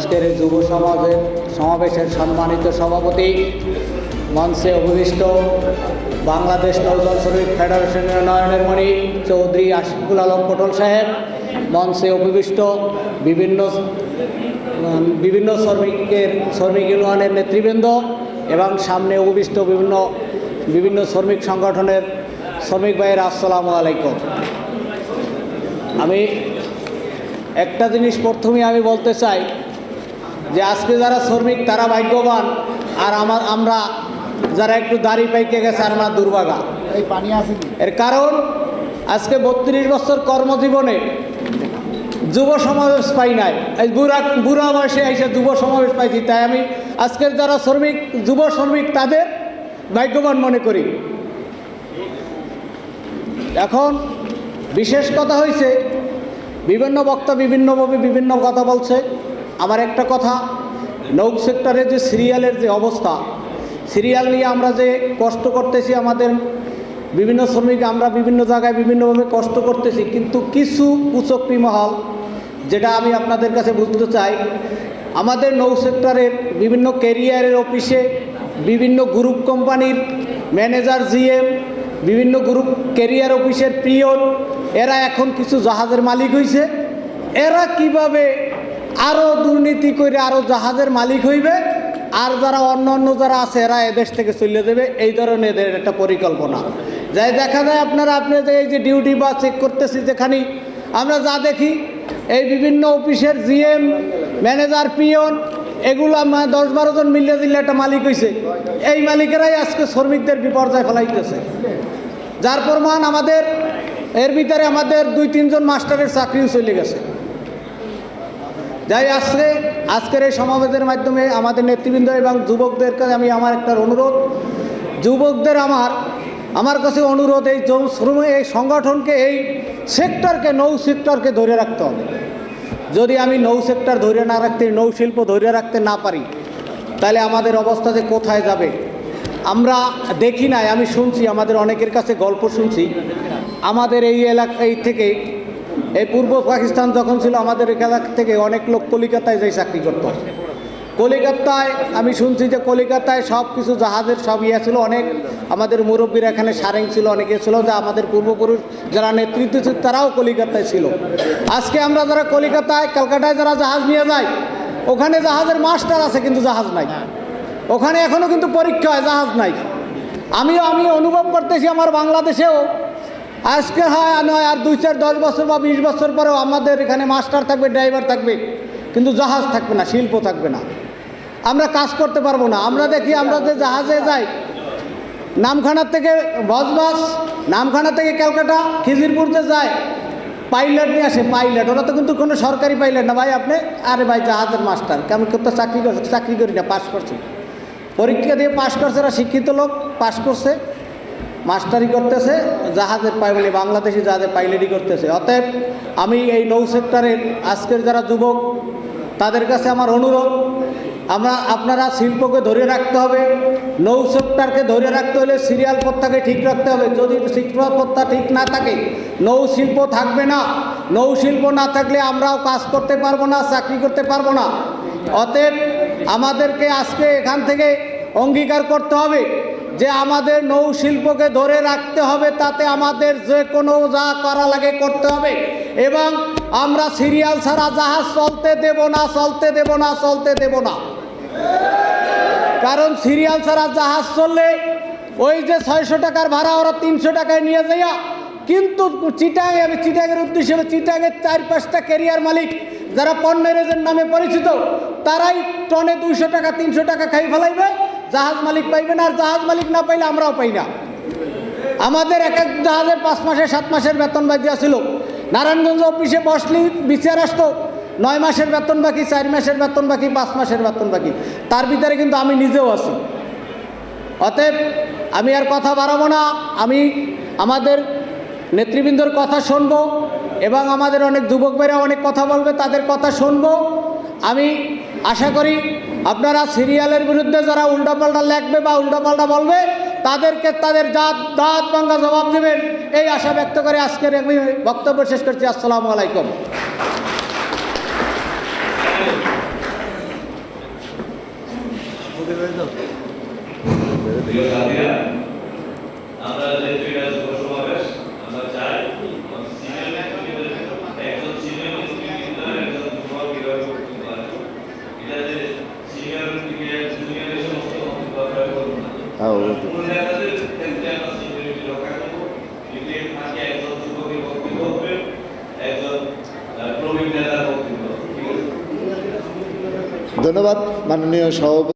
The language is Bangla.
আজকের যুব সমাজের সমাবেশের সম্মানিত সভাপতি, মঞ্চে অভিষ্ট বাংলাদেশ নৌদল শ্রমিক ফেডারেশনের নয়নের মণি চৌধুরী আশিকুল আলম পটল সাহেব, মঞ্চে অভিষ্ট বিভিন্ন বিভিন্ন শ্রমিকের, শ্রমিক ইউনিয়নের নেতৃবৃন্দ এবং সামনে অভিষ্ট বিভিন্ন বিভিন্ন শ্রমিক সংগঠনের শ্রমিক ভাইয়ের, আসসালামু আলাইকুম। আমি একটা জিনিস প্রথমেই আমি বলতে চাই যে আজকে যারা শ্রমিক তারা ভাগ্যবান। আর আমার আমরা যারা একটু দাড়ি পাইকে গেছে আর আমরা দুর্ভাগা। এই পানি আসেনি এর কারণ আজকে বত্রিশ বছর কর্মজীবনে যুব সমাবেশ পাই নাই। এই বুড়া বুড়া বয়সে এসে যুব সমাবেশ পাইছি তাই আমি আজকের যারা শ্রমিক যুব শ্রমিক তাদের ভাগ্যবান মনে করি। এখন বিশেষ কথা হয়েছে বিভিন্ন বক্তা বিভিন্নভাবে বিভিন্ন কথা বলছে। আমার একটা কথা নৌক সেক্টরের যে সিরিয়ালের যে অবস্থা, সিরিয়াল নিয়ে আমরা যে কষ্ট করতেছি আমাদের বিভিন্ন শ্রমিক, আমরা বিভিন্ন জায়গায় বিভিন্নভাবে কষ্ট করতেছি, কিন্তু কিছু কুচক্রি মহল, যেটা আমি আপনাদের কাছে বুঝতে চাই, আমাদের নৌ সেক্টরের বিভিন্ন ক্যারিয়ারের অফিসে বিভিন্ন গ্রুপ কোম্পানির ম্যানেজার, জিএম, বিভিন্ন গ্রুপ ক্যারিয়ার অফিসের পিয়ন এরা এখন কিছু জাহাজের মালিক হয়েছে এরা কীভাবে আরও দুর্নীতি করে আরও জাহাজের মালিক হইবে, আর যারা অন্য অন্য যারা আছে, এরা এদেশ থেকে চলে দেবে এই ধরনের এদের একটা পরিকল্পনা। যাই দেখা যায় আপনারা, আপনি যে এই যে ডিউটি বা চেক করতেছি যেখানে, আমরা যা দেখি, এই বিভিন্ন অফিসের জিএম ম্যানেজার পিয়ন এগুলো দশ বারো জন মিলিয়ে দিলে একটা মালিক হয়েছে এই মালিকেরাই আজকে শ্রমিকদের বিপর্যয় ফেলাইতেছে। যার প্রমাণ আমাদের, এর ভিতরে আমাদের দুই তিনজন মাস্টারের চাকরিও চলে গেছে। যাই আসলে, আজকের এই সমাবেশের মাধ্যমে আমাদের নেতৃবৃন্দ এবং যুবকদের কাছে আমি আমার একটা অনুরোধ। যুবকদের আমার আমার কাছে অনুরোধ, এই শ্রম, এই সংগঠনকে, এই সেক্টরকে, নৌ সেক্টরকে ধরে রাখতে হবে। যদি আমি নৌ সেক্টর ধরে না রাখতে, নৌ শিল্প ধরে রাখতে না পারি, তাহলে আমাদের অবস্থা যে কোথায় যাবে? আমরা দেখি নাই, আমি শুনছি, আমাদের অনেকের কাছে গল্প শুনছি। আমাদের এই এলাকা, এই থেকে এই পূর্ব পাকিস্তান যখন ছিল, আমাদের এলাকা থেকে অনেক লোক কলিকাতায় যাই চাকরি করতো। কলিকাতায়, আমি শুনছি যে কলিকাতায় সব কিছু জাহাজের সব ইয়ে ছিল, অনেক আমাদের মুরব্বীরা এখানে সারেং ছিল, অনেকে ছিল যে আমাদের পূর্বপুরুষ যারা নেতৃত্ব ছিল, তারাও কলিকাতায় ছিল। আজকে আমরা যারা কলিকাতায় কলকাতায় যারা জাহাজ নিয়ে যাই, ওখানে জাহাজের মাস্টার আছে কিন্তু জাহাজ নাই। ওখানে এখনও কিন্তু পরীক্ষা হয় জাহাজ নাই। আমিও আমি অনুভব করতেছি আমার বাংলাদেশেও আজকে হয় নয়, আর দুই চার দশ বছর বা বিশ বছর পরেও আমাদের এখানে মাস্টার থাকবে, ড্রাইভার থাকবে, কিন্তু জাহাজ থাকবে না, শিল্প থাকবে না। আমরা কাজ করতে পারব না। আমরা দেখি আমরা যে জাহাজে যাই, নামখানা থেকে বজবাস নামখানা থেকে ক্যালকাটা খিজিরপুরতে যায়, পাইলট নিয়ে আসে, পাইলট। ওরা তো কিন্তু কোনো সরকারি পাইলট না। ভাই, আপনি, আরে ভাই, জাহাজের মাস্টার। কেমন তো চাকরি করছে চাকরি করি না পাস করছে। পরীক্ষা দিয়ে পাস করছে ওরা শিক্ষিত লোক পাস করছে। মাস্টারি করতেছে, জাহাজের পাই মানে বাংলাদেশি জাহাজের পাইলটই করতেছে। অতএব আমি এই নৌ সেক্টরের আজকের যারা যুবক, তাদের কাছে আমার অনুরোধ, আমরা আপনারা শিল্পকে ধরে রাখতে হবে, নৌ সেক্টরকে ধরে রাখতে হলে সিরিয়াল পত্তাকে ঠিক রাখতে হবে। যদি শিল্প পত্তা ঠিক না থাকে, নৌ শিল্প থাকবে না। নৌ শিল্প না থাকলে আমরাও কাজ করতে পারব না, চাকরি করতে পারব না। অতএব আমাদেরকে আজকে এখান থেকে অঙ্গীকার করতে হবে। যে আমাদের নৌ শিল্পকে ধরে রাখতে হবে, তাতে আমাদের যে কোনো যা করা লাগে করতে হবে। এবং আমরা সিরিয়াল ছাড়া জাহাজ চলতে দেব না, চলতে দেব না, চলতে দেব না। কারণ সিরিয়াল ছাড়া জাহাজ চললে ওই যে ছয়শো টাকার ভাড়া ওরা তিনশো টাকায় নিয়ে যাইয়া, কিন্তু চিটাং আমি চিটাংয়ের উদ্দেশ্যে চিটাংয়ের চার পাঁচটা ক্যারিয়ার মালিক যারা পণ্যের নামে পরিচিত, তারাই টনে দুইশো টাকা, তিনশো টাকা খাই ফেলাইবে। জাহাজ মালিক পাইবে না, আর জাহাজ মালিক না পাইলে আমরাও পাই না। আমাদের এক এক জাহাজের পাঁচ মাসের, সাত মাসের বেতন বাজিয়া ছিল নারায়ণগঞ্জ অফিসে বসলি, বিচার আসতো, নয় মাসের বেতন বাকি, চার মাসের বেতন বাকি, পাঁচ মাসের বেতন বাকি। তার ভিতরে কিন্তু আমি নিজেও আছি। অতএব আমি আর কথা বাড়াবো না, আমি আমাদের নেতৃবৃন্দর কথা শুনব, এবং আমাদের অনেক যুবক ভাইরা অনেক কথা বলবে, তাদের কথা শুনব। আমি আশা করি আপনারা সিরিয়ালের বিরুদ্ধে যারা উল্টাপাল্টা লেখবে বা উল্টাপাল্টা বলবে তাদেরকে তাদের জাত দাঁত বাঙ্গা জবাব দেবেন। এই আশা ব্যক্ত করে আজকের আমি বক্তব্য শেষ করছি। আসসালামু আলাইকুম। Yeah, yeah. ধন্যবাদ। মাননীয় সভাপতি